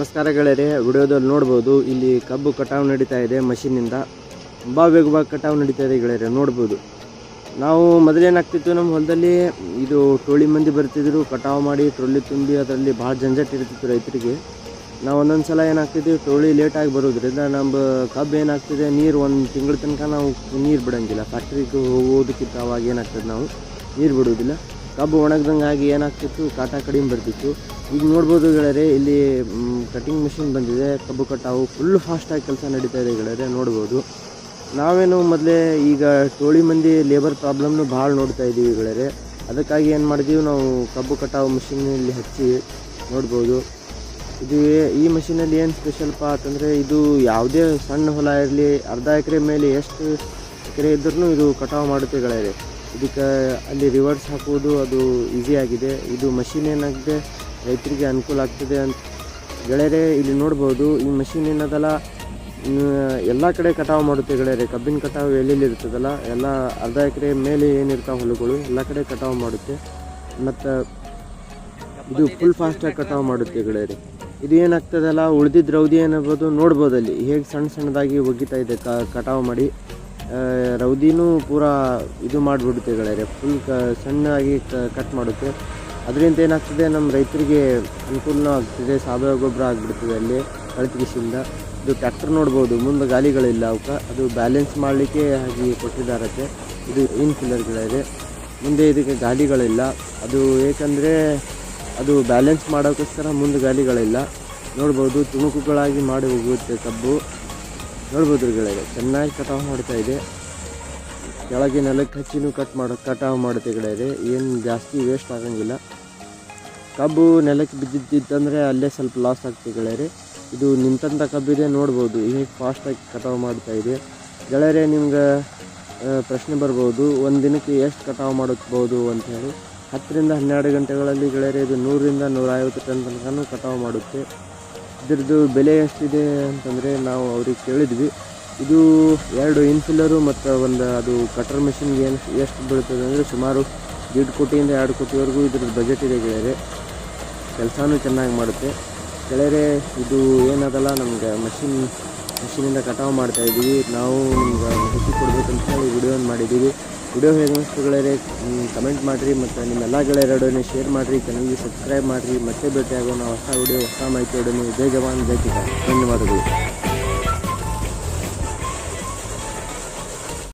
ನಮಸ್ಕಾರ ಗೆಳೆಯರೆ, ವಿಡಿಯೋದಲ್ಲಿ ನೋಡ್ಬೋದು, ಇಲ್ಲಿ ಕಬ್ಬು ಕಟಾವು ನಡೀತಾ ಇದೆ ಮಷೀನಿಂದ. ತುಂಬ ವೇಗವಾಗಿ ಕಟಾವು ನಡೀತಾ ಇದೆ ಗೆಳೆಯರೆ, ನೋಡ್ಬೋದು. ನಾವು ಮೊದಲೇನಾಗ್ತಿತ್ತು ನಮ್ಮ ಹೊಲದಲ್ಲಿ ಇದು ಟೋಳಿ ಮಂದಿ ಬರ್ತಿದ್ರು, ಕಟಾವು ಮಾಡಿ ಟ್ರೊಲ್ಲಿ ತುಂಬಿ ಅದರಲ್ಲಿ ಭಾಳ ಜಂಜಟ್ ಇರ್ತಿತ್ತು ರೈತರಿಗೆ. ನಾವು ಒಂದೊಂದು ಸಲ ಏನಾಗ್ತಿದ್ವಿ, ಟೋಳಿ ಲೇಟಾಗಿ ಬರೋದ್ರಿಂದ ನಮ್ಮ ಕಬ್ಬು ಏನಾಗ್ತಿದೆ, ನೀರು ಒಂದು ತಿಂಗಳ ತನಕ ನಾವು ನೀರು ಬಿಡೋಂಗಿಲ್ಲ. ಫ್ಯಾಕ್ಟ್ರಿಗೆ ಹೋಗೋದಕ್ಕಿಂತ ಅವಾಗ ಏನಾಗ್ತದೆ ನಾವು, ನೀರು ಬಿಡೋದಿಲ್ಲ ಕಬ್ಬು ಒಣಗ್ದಂಗೆ ಆಗಿ ಏನಾಗ್ತಿತ್ತು? ಕಾಟ ಕಡಿಮೆ ಬರ್ತಿತ್ತು. ಈಗ ನೋಡ್ಬೋದು ಗೆಳೆಯರೆ, ಇಲ್ಲಿ ಕಟಿಂಗ್ ಮಿಷಿನ್ ಬಂದಿದೆ. ಕಬ್ಬು ಕಟಾವು ಫುಲ್ ಫಾಸ್ಟಾಗಿ ಕೆಲಸ ನಡೀತಾ ಇದೆ ಗೆಳೆಯರೆ, ನೋಡ್ಬೋದು. ನಾವೇನು ಮೊದಲೇ ಈಗ ಟೋಳಿ ಮಂದಿ ಲೇಬರ್ ಪ್ರಾಬ್ಲಮ್ನು ಭಾಳ ನೋಡ್ತಾ ಇದ್ದೀವಿ ಗೆಳೆಯರೆ. ಅದಕ್ಕಾಗಿ ಏನು ಮಾಡಿದೀವಿ? ನಾವು ಕಬ್ಬು ಕಟಾವು ಮಿಷಿನಲ್ಲಿ ಹಚ್ಚಿ ನೋಡ್ಬೋದು. ಇದು ಈ ಮಷಿನಲ್ಲಿ ಏನು ಸ್ಪೆಷಲ್ಪ ಅಂತಂದರೆ, ಇದು ಯಾವುದೇ ಸಣ್ಣ ಹೊಲ ಇರಲಿ, ಅರ್ಧ ಎಕರೆ ಮೇಲೆ ಎಷ್ಟು ಎಕರೆ ಇದ್ರೂ ಇದು ಕಟಾವು ಮಾಡುತ್ತೆ ಗೆಳೆಯರೆ. ಇದಕ್ಕೆ ಅಲ್ಲಿ ರಿವರ್ಸ್ ಹಾಕುವುದು ಅದು ಈಸಿ ಆಗಿದೆ. ಇದು ಮಷೀನ್ ಏನಾಗಿದೆ? ರೈತರಿಗೆ ಅನುಕೂಲ ಆಗ್ತದೆ ಅಂತ ಗೆಳೆಯರೆ ಇಲ್ಲಿ ನೋಡ್ಬೋದು. ಈ ಮಷೀನ್ ಏನದಲ್ಲ? ಎಲ್ಲ ಕಡೆ ಕಟಾವು ಮಾಡುತ್ತೆ ಗೆಳೆಯರೆ. ಕಬ್ಬಿನ ಕಟಾವು ಎಲ್ಲೆಲ್ಲಿ ಇರ್ತದಲ್ಲ, ಎಲ್ಲ ಅರ್ಧ ಎಕರೆ ಮೇಲೆ ಏನಿರ್ತಾವೆ ಹೊಲಗಳು, ಎಲ್ಲ ಕಡೆ ಕಟಾವು ಮಾಡುತ್ತೆ. ಮತ್ತು ಇದು ಫುಲ್ ಫಾಸ್ಟಾಗಿ ಕಟಾವು ಮಾಡುತ್ತೆ ಗೆಳೆಯರೆ. ಇದು ಏನಾಗ್ತದಲ್ಲ? ಉಳಿದಿದ್ದ ರೌದಿ ಏನಾಗ್ಬೋದು ನೋಡ್ಬೋದು ಅಲ್ಲಿ. ಹೇಗೆ ಸಣ್ಣ ಸಣ್ಣದಾಗಿ ಒಗಿತಾ ಇದೆ ಕಟಾವು ಮಾಡಿ. ರೌದಿನೂ ಪೂರ ಇದು ಮಾಡಿಬಿಡುತ್ತೆ ಗೆಳೆಯರೆ. ಫುಲ್ ಕ, ಸಣ್ಣಾಗಿ ಕಟ್ ಮಾಡುತ್ತೆ. ಅದರಿಂದ ಏನಾಗ್ತದೆ ನಮ್ಮ ರೈತರಿಗೆ ಅನುಕೂಲನೂ ಆಗ್ತದೆ ಸಾವಯವ ಗೊಬ್ಬರ ಆಗಿಬಿಡ್ತದೆ ಅಲ್ಲಿ ಕೃಷಿಯಿಂದ ಇದು ಟ್ರ್ಯಾಕ್ಟರ್ ನೋಡ್ಬೋದು, ಮುಂದೆ ಗಾಲಿಗಳಿಲ್ಲ ಅವಕ್ಕೆ. ಅದು ಬ್ಯಾಲೆನ್ಸ್ ಮಾಡಲಿಕ್ಕೆ ಹಾಗೆ ಕೊಟ್ಟಿದ್ದಾರತ್ತೆ ಇದು ಇನ್ ಫಿಲ್ಲರ್ಗಳಿದೆ ಮುಂದೆ ಇದಕ್ಕೆ ಗಾಲಿಗಳಿಲ್ಲ. ಅದು ಏಕೆಂದರೆ ಅದು ಬ್ಯಾಲೆನ್ಸ್ ಮಾಡೋಕ್ಕೋಸ್ಕರ ಮುಂದೆ ಗಾಲಿಗಳಿಲ್ಲ. ನೋಡ್ಬೋದು, ತುಣುಕುಗಳಾಗಿ ಮಾಡಿ ಹೋಗುತ್ತೆ ಕಬ್ಬು. ನೋಡ್ಬೋದು ಗೆಳೆಯರೆ ಚೆನ್ನಾಗಿ ಕಟಾವು ಮಾಡ್ತಾ ಇದೆ. ಕೆಳಗೆ ನೆಲಕ್ಕೆ ಹಚ್ಚಿನೂ ಕಟ್ ಮಾಡೋ, ಕಟಾವು ಮಾಡುತ್ತೆ ಗೆಳೆಯರೆ ಏನು ಜಾಸ್ತಿ ವೇಸ್ಟ್ ಆಗೋಂಗಿಲ್ಲ. ಕಬ್ಬು ನೆಲಕ್ಕೆ ಬಿದ್ದಿದ್ದಂದರೆ ಅಲ್ಲೇ ಸ್ವಲ್ಪ ಲಾಸ್ ಆಗ್ತದೆ ಗೆಳೆಯರೆ ಇದು. ನಿಂತಂಥ ಕಬ್ಬಿದೆ ನೋಡ್ಬೋದು. ಹೇಗೆ ಫಾಸ್ಟಾಗಿ ಕಟಾವು ಮಾಡ್ತಾ ಇದೆ. ಗೆಳೆಯರೆ, ನಿಮ್ಗೆ ಪ್ರಶ್ನೆ ಬರ್ಬೋದು. ಒಂದು ದಿನಕ್ಕೆ ಎಷ್ಟು ಕಟಾವು ಮಾಡಬಹುದು ಅಂತ ಹೇಳಿ. ಹತ್ತರಿಂದ ಹನ್ನೆರಡು ಗಂಟೆಗಳಲ್ಲಿ ಗೆಳೆಯರೆ, ಇದು ನೂರರಿಂದ ನೂರೈವತ್ತು ಟನ್ ತನಕನೂ ಕಟಾವು ಮಾಡುತ್ತೆ. ಇದ್ರದ್ದು ಬೆಲೆ ಎಷ್ಟಿದೆ ಅಂತಂದರೆ ನಾವು ಅವ್ರಿಗೆ ಕೇಳಿದ್ವಿ. ಇದು ಎರಡು ಇನ್ಫಿಲ್ಲರು ಮತ್ತು ಒಂದು ಅದು ಕಟರ್ ಮಿಷಿನ್ಗೆ ಏನು ಎಷ್ಟು ಬೀಳ್ತದೆ ಅಂದರೆ ಸುಮಾರು ಎರಡು ಕೋಟಿಯಿಂದ ಎರಡು ಕೋಟಿವರೆಗೂ ಇದ್ರದ್ದು ಬಜೆಟ್ ಇದೆ ಗೆಳೆಯರೆ. ಕೆಲಸನೂ ಚೆನ್ನಾಗಿ ಮಾಡುತ್ತೆ. ಗೆಳೆಯರೆ, ಇದು ಏನದಲ್ಲ, ನಮ್ಗೆ ಮಷಿನ್ ಮಷಿನಿಂದ ಕಟಾವು ಮಾಡ್ತಾಯಿದ್ದೀವಿ ನಾವು ನಿಮ್ಗೆ ಮಾಹಿತಿ ಕೊಡಬೇಕಂತ ಹೇಳಿ ವಿಡಿಯೋನ ಮಾಡಿದ್ದೀವಿ. ವಿಡಿಯೋ ಹೇಗೆ ಕಮೆಂಟ್ ಮಾಡಿರಿ ಮತ್ತು ನಿಮ್ಮೆಲ್ಲ ಗೆಳೆಯರೊಡನೆ ಶೇರ್ ಮಾಡಿರಿ ಚಾನಲ್ಗೆ ಸಬ್ಸ್ಕ್ರೈಬ್ ಮಾಡಿರಿ. ಮತ್ತೆ ಭೇಟಿಯಾಗೋಣ ಹೊಸ ವಿಡಿಯೋ ಹೊಸ ಮಾಹಿತಿಯೊಡನೆ. ಜೈ ಜವಾನ್, ಜೈ ಕಿಸಾನ್. ಧನ್ಯವಾದಗಳು.